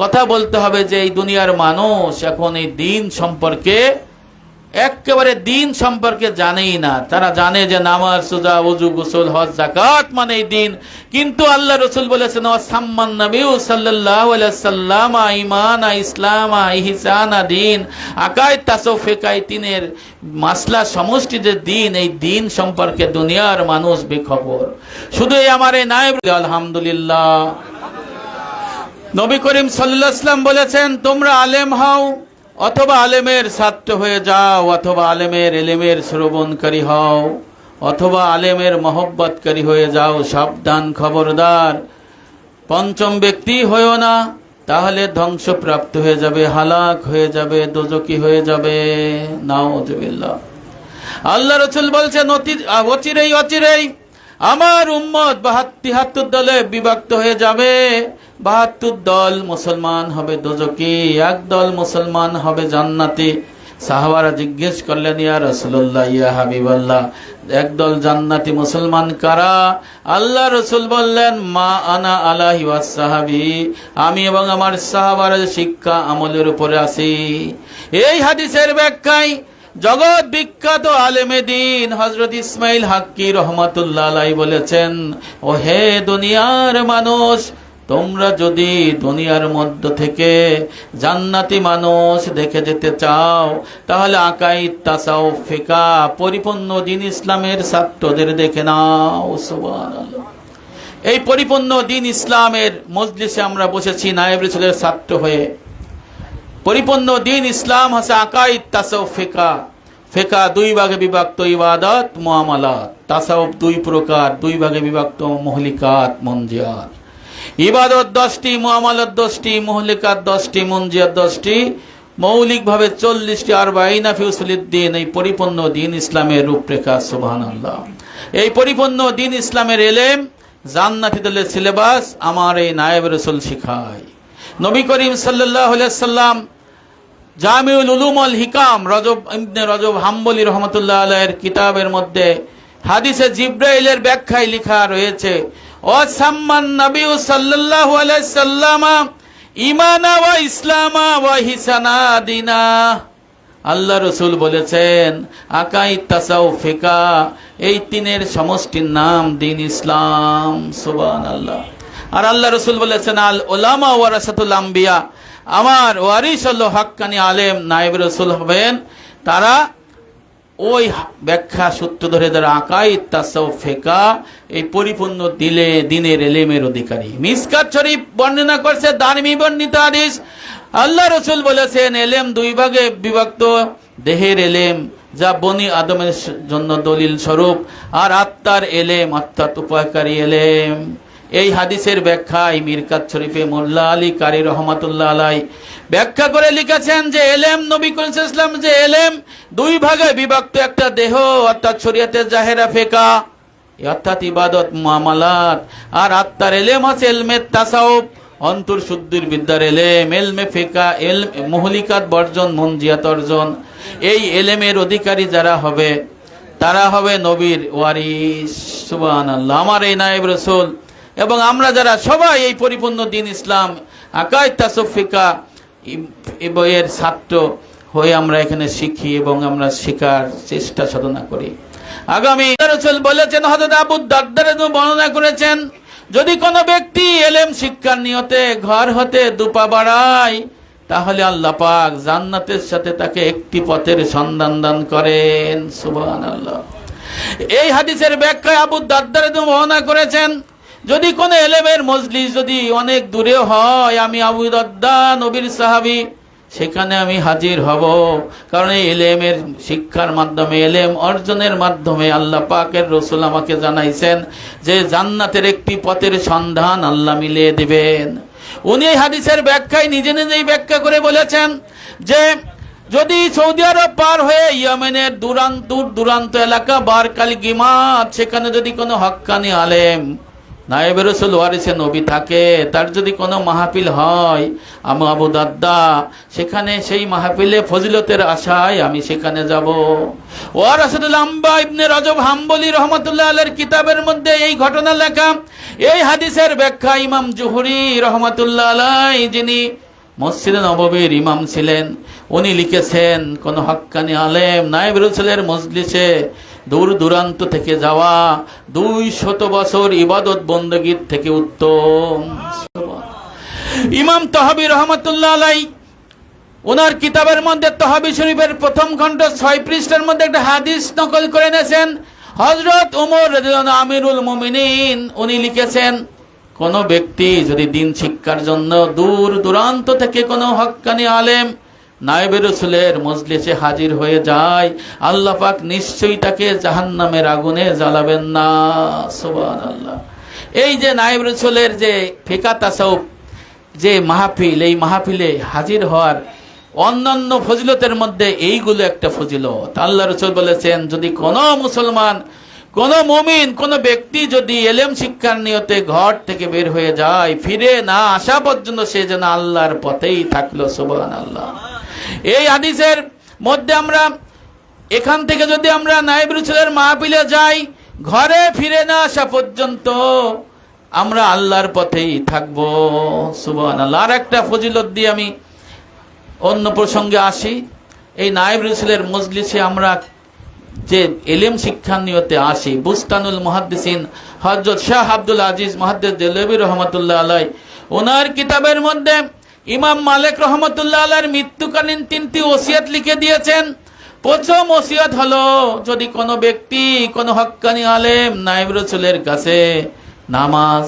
কথা বলতে হবে যে এই দুনিয়ার মানুষ এখন এই দিন সম্পর্কে একেবারে দিন সম্পর্কে জানেই না। তারা জানে যে নামাজ, সুজা, উজু, গোসল, হজ জাকাত মানে এই দিন। কিন্তু আল্লাহ রসুল বলেছেন সাম্মান নবীউ আলাইহি সাল্লাম ইমান ইসলাম, ইহসান, দিন। আকায় তাসফেকাই তিনের মাসলা সমষ্টি যে দিন, এই দিন সম্পর্কে দুনিয়ার মানুষ বেখবর। শুধু আমার এই নায়েব আলহামদুলিল্লাহ। নবী করিম সাল্লাম বলেছেন, তোমরা আলেম হও, অথবা আলেমের ছাত্র হয়ে যাও, অথবা আলেমের এলেমের শ্রবণকারী হও, অথবা আলেমের মহব্বতকারী হয়ে যাও, সাবধান খবরদার। পঞ্চম ব্যক্তি হয়েও না, তাহলে ধ্বংসপ্রাপ্ত হয়ে যাবে, হালাক হয়ে যাবে, দোজকি হয়ে যাবে। নাওজবিল্লাহ আল্লাহ রসুল বলছেন অচিরেই অচিরেই আমার উম্মত বাহাত্তিহাত্তর দলে বিভক্ত হয়ে যাবে। বাহাত্তর দল মুসলমান হবে দোজকি, এক দল মুসলমান হবে জান্নাতি। সাহাবারা জিজ্ঞেস করলেন, ইয়া রসুল্লাহ ইয়া হাবিবাল্লাহ একদল জান্নাতি মুসলমান কারা? আল্লাহ রসুল বললেন, মা আনা আলাহি সাহাবি আমি এবং আমার সাহাবার শিক্ষা আমলের উপরে আছি। এই হাদিসের ব্যাখ্যায় জগৎ বিখ্যাত আলেমে দিন হজরত ইসমাইল হাক্কি রহমতুল্লাহ বলেছেন ও হে দুনিয়ার মানুষ তোমরা যদি দুনিয়ার মধ্য থেকে জান্নাতি মানুষ দেখে যেতে চাও, তাহলে আকাই তাসাও ফেকা, পরিপূর্ণ দিন ইসলামের ছাত্রদের দেখে নাও। এই পরিপূর্ণ দিন ইসলামের মজলিসে আমরা বসেছি নায়েব রসুলের ছাত্র হয়ে। পরিপূর্ণ দিন ইসলাম হাসে আকাইদ, তাসাউফ, ফেকা। ফেকা দুই ভাগে বিভক্ত ইবাদত, মুআমালাত। তাসাউফ দুই প্রকার, দুই ভাগে বিভক্ত মহলিকাত, মঞ্জিয়াত। ইবাদত দশটি, মুআমালাত দশটি মহলিকার দশটি মঞ্জিয়াত দশটি, মৌলিকভাবে চল্লিশটি আর বাইনা ফিউসুলিদ্দিন এই পরিপূর্ণ দিন ইসলামের রূপরেখা সুবহান আল্লাহ এই পরিপূর্ণ দিন ইসলামের এলেম জান্নাতি দলের সিলেবাস আমার এই নায়েব রসুল শিখায়। নবী করিম সাল্লাহ সাল্লাম জামিউল উলুম আল হিকাম, রজব, ইবনে রজব হাম্বলি রহমতুল্লাহ আলাইয়ের কিতাবের মধ্যে হাদিসে জিব্রাইলের ব্যাখ্যায় লেখা রয়েছে ও সাম্মান নবী সাল্লাল্লাহু আলাইহি সাল্লামা ইমানা ওয়া ইসলামা ওয়া হিসানা দিনা। আল্লাহ রসুল বলেছেন, আকাই তাসাউ ফেকা, এই তিনের সমষ্টির নাম দিন ইসলাম সুবান আল্লাহ আর আল্লাহ রসুল বলেছেন, আল ওলামা ওয়ারাসাতুল আম্বিয়া, আমার ওয়ারিস হলো হাক্কানি আলেম, নায়েব রসুল হবেন, তারা ওই ব্যাখ্যা সূত্র ধরে ধরে আকাই ফেকা, এই পরিপূর্ণ দিলে দিনের এলেমের অধিকারী। মিসকাত শরীফ বর্ণনা করছে দানমি বর্ণিত হাদিস। আল্লাহ রসুল বলেছেন, এলেম দুই ভাগে বিভক্ত। দেহের এলেম, যা বনি আদমের জন্য দলিল স্বরূপ, আর আত্মার এলেম, অর্থাৎ উপায়কারী এলেম। এই হাদিসের ব্যাখ্যায় মিরকাত শরীফে মোল্লা আলী কারি রহমাতুল্লাহ আলাই ব্যাখ্যা করে লিখেছেন যে এলেম, নবী ইসলাম যে এলেম, দুই ভাগে বিভক্ত একটা দেহ, অর্থাৎ শরীয়তের জাহেরা ফেকা অর্থাৎ ইবাদত মামালাত, আর আত্মার এলেম আছে এলমে তাসাউফ, অন্তর শুদ্ধির বিদ্যার এলেম, এলমে ফেকা এল মহলিকাত বর্জন, মঞ্জিয়াত অর্জন। এই এলেমের অধিকারী যারা হবে, তারা হবে নবীর ওয়ারিস সুবান আল্লাহ আমার এই নায়েব রসুল এবং আমরা যারা সবাই এই পরিপূর্ণ দিন ইসলাম আকায় তাসফিকা এই বইয়ের ছাত্র হয়ে আমরা এখানে শিখি এবং আমরা শেখার চেষ্টা সাধনা করি। আগামী বলেছেন হজরত আবু দারদার বর্ণনা করেছেন, যদি কোনো ব্যক্তি এলেম শিক্ষার নিয়তে ঘর হতে দুপা বাড়ায়, তাহলে আল্লাহ পাক জান্নাতের সাথে তাকে একটি পথের সন্ধান দান করেন। সুবহান আল্লাহ এই হাদিসের ব্যাখ্যায় আবু দারদার বর্ণনা করেছেন যদি কোনো এলেমের মজলিস যদি অনেক দূরে হয়, আমি আবু দদ্দা নবীর সাহাবি, সেখানে আমি হাজির হব। কারণ এই এলেমের শিক্ষার মাধ্যমে, এলেম অর্জনের মাধ্যমে আল্লাহ পাকের রসুল আমাকে জানাইছেন যে জান্নাতের একটি পথের সন্ধান আল্লাহ মিলিয়ে দিবেন। উনি এই হাদিসের ব্যাখ্যায় নিজে নিজেই ব্যাখ্যা করে বলেছেন যে, যদি সৌদি আরব পার হয়ে ইয়েমেনের দুরান্ত দূর দূরান্ত এলাকা বারকাল গিমাত, সেখানে যদি কোনো হক্কানি আলেম নায়েব রসুল ওয়ারিসে নবী থাকে, তার যদি কোনো মাহফিল হয়, আমি আবু দাদ্দা, সেখানে সেই মাহফিলে ফজিলতের আশায় আমি সেখানে যাব। ওয়ারাসুল আম্বা ইবনে রজব হাম্বলি রহমতুল্লাহ আলের কিতাবের মধ্যে এই ঘটনা লেখা। এই হাদিসের ব্যাখ্যা ইমাম জুহুরি রহমতুল্লাহ আলাই যিনি মসজিদে নববীর ইমাম ছিলেন, উনি লিখেছেন, কোন হক্কানি আলেম নায়েব রসুলের মজলিসে দূর দূরান্ত থেকে যাওয়া দুই শত বছর ইবাদত বন্দগীর থেকে উত্তম। ইমাম তহাবি রহমতুল্লাহ আলাই ওনার কিতাবের মধ্যে তহাবি শরীফের প্রথম খণ্ড ছয় পৃষ্ঠার মধ্যে একটা হাদিস নকল করে এনেছেন। হজরত উমর আমিরুল মুমিনিন, উনি লিখেছেন, কোন ব্যক্তি যদি দিন শিক্ষার জন্য দূর দূরান্ত থেকে কোনো হক্কানি আলেম নায়েবে রসুলের মজলিসে হাজির হয়ে যায়। আল্লাহ পাক নিশ্চয়ই তাকে জাহান্নামের আগুনে জ্বালাবেন না। সুবহানাল্লাহ। এই যে নায়েব রসুলের যে ফিকা তাসাউফ, যে মাহফিল, এই মাহফিলে হাজির হওয়ার অন্যান্য ফজিলতের মধ্যে এইগুলো একটা ফজিলত। আল্লাহ রসুল বলেছেন, যদি কোনো মুসলমান, কোন মুমিন, কোন ব্যক্তি যদি এলেম শিক্ষার নিয়তে ঘর থেকে বের হয়ে যায়, ফিরে না আসা পর্যন্ত সে যেন আল্লাহর পথেই থাকল সুবহান আল্লাহ এই হাদিসের মধ্যে আমরা এখান থেকে যদি আমরা নাইব রসুলের মাহফিলে যাই, ঘরে ফিরে না আসা পর্যন্ত আমরা আল্লাহর পথেই থাকব। সুবান আল্লাহ আর একটা ফজিলত দিয়ে আমি অন্য প্রসঙ্গে আসি। এই নায়েব রসুলের মজলিসে আমরা যে এলেম শিক্ষা নিয়তে আসি, বুস্তানুল মহাদ্দিসিন হজরত শাহ আব্দুল আজিজ মহাদ্দিস দেলবী রহমতুল্লাহ আলাই ওনার কিতাবের মধ্যে ইমাম মালিক রহমতুল্লাহ আলার মৃত্যুকালীন তিনটি ওসিয়াত লিখে দিয়েছেন। প্রথম ওসিয়াত হলো, যদি কোনো ব্যক্তি, কোনো হক্কানি আলেম নাইব রসুলের কাছে নামাজ,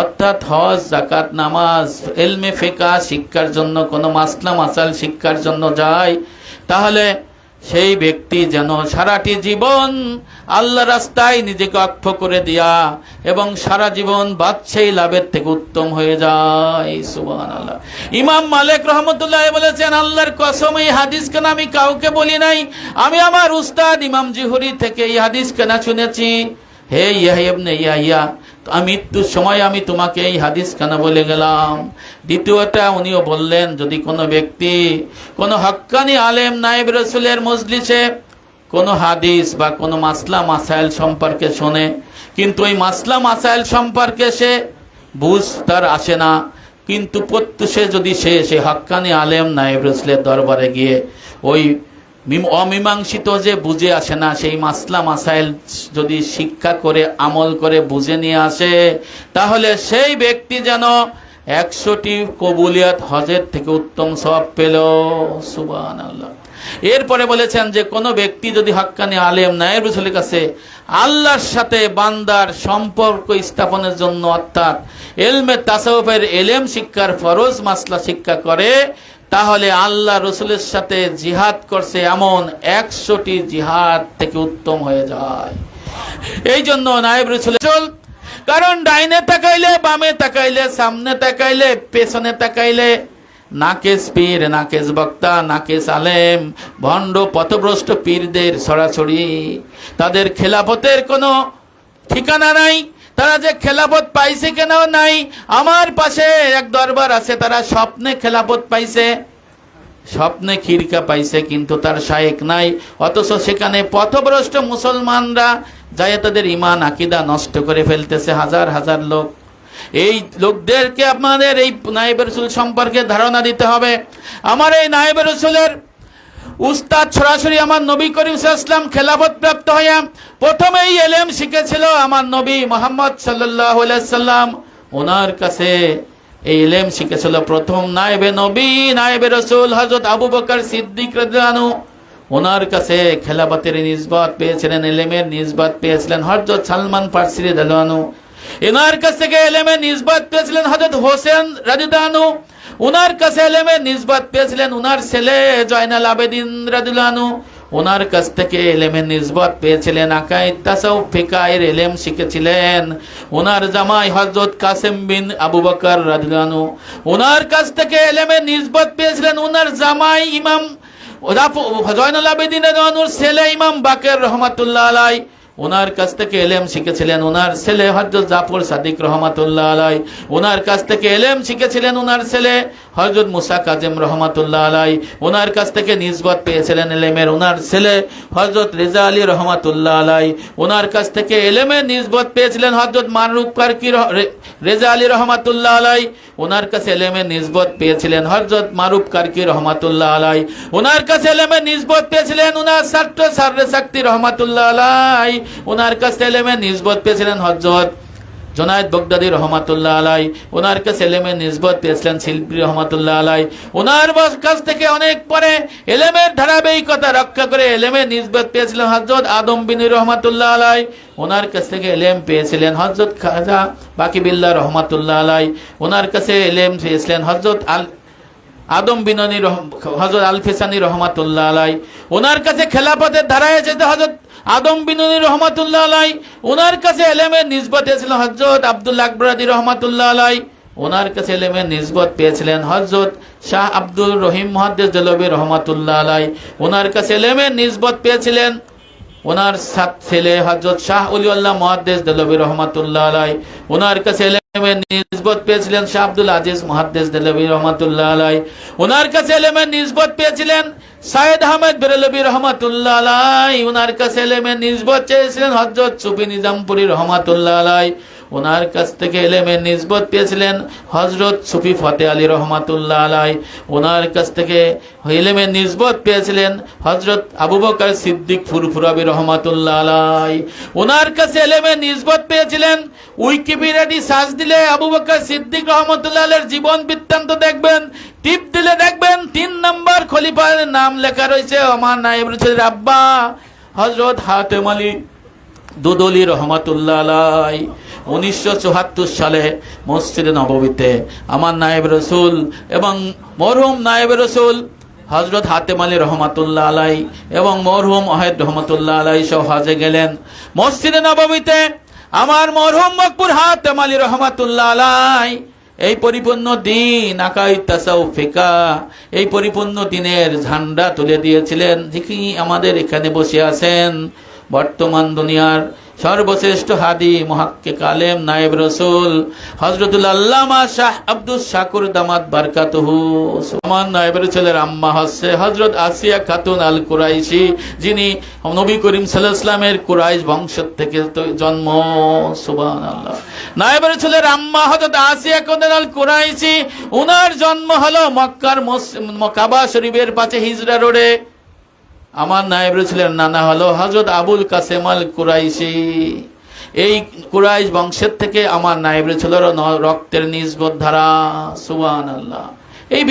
অর্থাৎ হজ জাকাত নামাজ, এলমে ফেকা, শিক্ষার জন্য কোনো মাসলা, মাসাল শিক্ষার জন্য যায়, তাহলে সেই ব্যক্তি যেন সারাটি জীবন আল্লাহ রাস্তায় নিজেকে অক্ষ করে দিয়া এবং সারা জীবন বাদশাহী লাভের থেকে উত্তম হয়ে যায়। সুবান আল্লাহ ইমাম মালিক রহমতুল্লাহ বলেছেন, আল্লাহর কসম, এই হাদিস কেন আমি কাউকে বলি নাই? আমি আমার উস্তাদ ইমাম জিহুরি থেকে এই হাদিস কেনা শুনেছি। হে ইয়াহিবনে ইয়াহিয়া আমি মৃত্যুর সময় আমি তোমাকে এই হাদিস কেন বলে গেলাম? দ্বিতীয়টা উনিও বললেন, যদি কোনো ব্যক্তি, কোনো হক্কানি আলেম, নায়েব রসুলের মজলিসে কোনো হাদিস বা কোনো মাসলা, মাসাইল সম্পর্কে শোনে, কিন্তু ওই মাসলা, মাসাইল সম্পর্কে সে বুঝ তার আসে না, কিন্তু প্রত্যুষে যদি সে সে হক্কানি আলেম, নায়েব রসুলের দরবারে গিয়ে ওই অমীমাংসিত যে বুঝে আসে না, সেই মাসলা মাসাইল যদি শিক্ষা করে, আমল করে বুঝে নিয়ে আসে, তাহলে সেই ব্যক্তি যেন একশোটি কবুলিয়াত হজের থেকে উত্তম সব পেল। সুবান আল্লাহ এরপরে বলেছেন যে, কোনো ব্যক্তি যদি হাক্কানি আলেম নায়ের রসুলের কাছে আল্লাহর সাথে বান্দার সম্পর্ক স্থাপনের জন্য অর্থাৎ এলমে তাসাউফের এলেম শিক্ষার ফরজ মাসলা শিক্ষা করে তাহলে আল্লাহ রসুলের সাথে জিহাদ করছে এমন একশোটি জিহাদ থেকে উত্তম হয়ে যায়। এই জন্য নায়েব রসুল কারণ ডাইনে তাকাইলে, বামে তাকাইলে, সামনে তাকাইলে, পেছনে তাকাইলে নাকেশ পীর নাকেশ বক্তা নাকেশ আলেম ভণ্ড, পথভ্রষ্ট পীরদের সরাসরি। তাদের খেলাফতের কোনো ঠিকানা নাই। তারা যে খেলাফত পাইছে কেন নাই, আমার পাশে এক দরবার আছে, তারা স্বপ্নে খেলাফত পাইছে। স্বপ্নে খিরকা পাইছে, কিন্তু তার শায়েক নাই। অথচ সেখানে পথভ্রষ্ট মুসলমানরা যায় তাদের ইমান আকিদা নষ্ট করে ফেলতেছে হাজার হাজার লোক। এই লোকদেরকে আপনাদের এই নায়েব রসুল সম্পর্কে ধারণা দিতে হবে। আমার এই নায়েব রসুলের উস্তাদ সরাসরি আমার নবী করিম ইসলাম খেলাফত প্রাপ্ত হইয়া প্রথমেই এলেম শিখেছিল আমার নবী মোহাম্মদ সাল্লাহ সাল্লাম ওনার কাছে এই এলেম শিখেছিল প্রথম নাইবে নবী নাইবে রসুল হজরত আবু বকর সিদ্দিক রাদিয়াল্লাহু ওনার কাছে খেলাফতের নিসবত পেয়েছিলেন, এলেমের নিসবত পেয়েছিলেন হজরত সালমান ফার্সি রাদিয়াল্লাহু এনার কাছ থেকে এলেমের নিসবত পেয়েছিলেন হজরত হোসেন রাদিদানু ওনার কাছে এলেমের নিসবত পেয়েছিলেন ওনার ছেলে জয়নাল আবেদিন রাদিলানু ওনার কাছ থেকে এলেমের নিসবত পেয়েছিলেন আকাই তাসাউ ফিকায়ের এলেম শিখেছিলেন। ওনার জামাই হজরত কাসেম বিন আবু বকর রাদিলানু ওনার কাছ থেকে এলেমের নিসবত পেয়েছিলেন ওনার জামাই ইমাম জয়নাল আবেদিন ছেলে ইমাম বাকের রহমাতুল্লাহ আলাই ওনার কাছ থেকে এলেম শিখেছিলেন ওনার ছেলে হজরত জাফর সাদিক রহমাতুল্লাহ আলাই ওনার কাছ থেকে এলেম শিখেছিলেন ওনার ছেলে হজরত মুসা কাজেম রহমাতুল্লাহ আলাই ওনার কাছ থেকে নিজবত পেয়েছিলেন এলেমের ওনার ছেলে হজরত রেজা আলী রহমাতুল্লাহ আলাই ওনার কাছ থেকে এলেমের নিজবত পেয়েছিলেন হজরত মারুফ কারকি রেজা আলী রহমাতুল্লাহ আলাই ওনার কাছে এলেমের নিজবত পেয়েছিলেন হজরত মারুফ কারকি রহমাতুল্লাহ আলাই ওনার কাছে এলেমের নিজবত পেয়েছিলেন ওনার ছাত্র সার্রে শক্তি রহমাতুল্লাহ আলাই ওনার কাছে এলেমের নিজবত পেয়েছিলেন হজরত জোনায়দ বগদাদি রহমাতুল্লাহ আলাই, ওনার কাছে এলেমে নিজবত পেয়েছিলেন শিল্পী রহমাতুল্লাহ আলাই। ওনার কাছ থেকে অনেক পরে এলেমের ধারাবাহিকতা রক্ষা করে এলেমে নিজবত পেয়েছিলেন হজরত আদম বিনী রহমাতুল্লাহ আলাই, ওনার কাছ থেকে এলেম পেয়েছিলেন হজরত খাজা বাকিবিল্লাহ রহমাতুল্লাহ আলাই। ওনার কাছে এলেম পেয়েছিলেন হজরত আল আদম বিননী হজরত আলফিসানি রহমাতুল্লাহ আলাই। ওনার কাছে খেলাপথের ধারায় যেতে হজরত আদম বিননী রহমাতুল্লাহ আলাই ওনার কাছে এলেমের নিজবত পেয়েছিলেন হজরত আব্দুল আকবরাদি রহমাতুল্লাহ আলাই। ওনার কাছে এলেমের নিজবত পেয়েছিলেন হজরত শাহ আব্দুল রহিম মহাদ্দেস দেলবী রহমাতুল্লাহ আলাই। ওনার কাছে এলেমের নিজবত পেয়েছিলেন ওনার সাত ছেলে হজরত শাহ উলিউল্লাহ মহাদ্দেস দেলবী রহমাতুল্লাহ আলাই। ওনার কাছে এলেমের নিজবত পেয়েছিলেন শাহ আব্দুল আজিজ মহাদ্দেস দেলবী রহমাতুল্লাহ আলাই। ওনার কাছে এলেমের নিজবত পেয়েছিলেন সাইদ আহমেদ বেরেলবী রহমাতুল্লাহ আলাই ওনার কাছে নিজ নিজবত চেয়েছিলেন হজরত সুফি নিজামপুরি রহমাতুল্লাহ আলাই। ওনার কাছ থেকে এলেমের নিজবত পেয়েছিলেন হজরত সুফি ফতে আলী রহমাতুল্লাহ আলাই ওনার কাছ থেকে এলেমের নিজবত পেয়েছিলেন হজরত আবু বকর সিদ্দিক ফুরফুরাবি রহমাতুল্লাহ আলাই ওনার কাছে এলেমের নিজবত পেয়েছিলেন। উইকিপিডিয়াটি সার্চ দিলে আবু বকর সিদ্দিক রহমতুল্লাহ জীবন বৃত্তান্ত দেখবেন। টিপ দিলে দেখবেন তিন নম্বর খলিফার নাম লেখা রয়েছে আমার নায়েব রসুলের আব্বা হজরত হাতেম আলী দুদলি রহমাতুল্লাহ আলাই উনিশশো সালে মসজিদে নববীতে আমার নায়েব রসুল এবং মরহুম নায়েব রসুল হজরত হাতেম আলী রহমাতুল্লাহ আলাই এবং মরহুম অহেদ রহমতুল্লাহ আলাই সহ হজে গেলেন। মসজিদে নববীতে আমার মরহুম মকবুর হাতেম আলী রহমাতুল্লাহ আলাই এই পরিপূর্ণ দিন আকাই তাসাউ ফেকা এই পরিপূর্ণ দিনের ঝান্ডা তুলে দিয়েছিলেন। যিনি আমাদের এখানে বসে আছেন, বর্তমান দুনিয়ার সর্বশ্রেষ্ঠ হাদি, মহাক্কে কালেম, নায়েব রসুল হজরতুল আল্লামা শাহ আব্দুল শাকুর দামাত বারকাতুহু। আমার নায়েব রসুলের আম্মা হচ্ছে হজরত আসিয়া খাতুন আল কুরাইশি যিনি নবী করিম সাল্লাহ ইসলামের কুরাইশ বংশ থেকে জন্ম। সুবান আল্লাহ নায়েব রসুলের আম্মা হজরত আসিয়া খাতুন আল কুরাইশি ওনার জন্ম হলো মক্কার মস- কাবা শরীফের পাশে হিজরা রোডে। আমার নায়েব ছিলেন নানা হলো হজরত আবুল কাসেম আল কুরাইশি। এই কুরাইশ বংশের থেকে আমার নায়েব ছিল রক্তের নিজবোধ ধারা সুবান আল্লাহ এই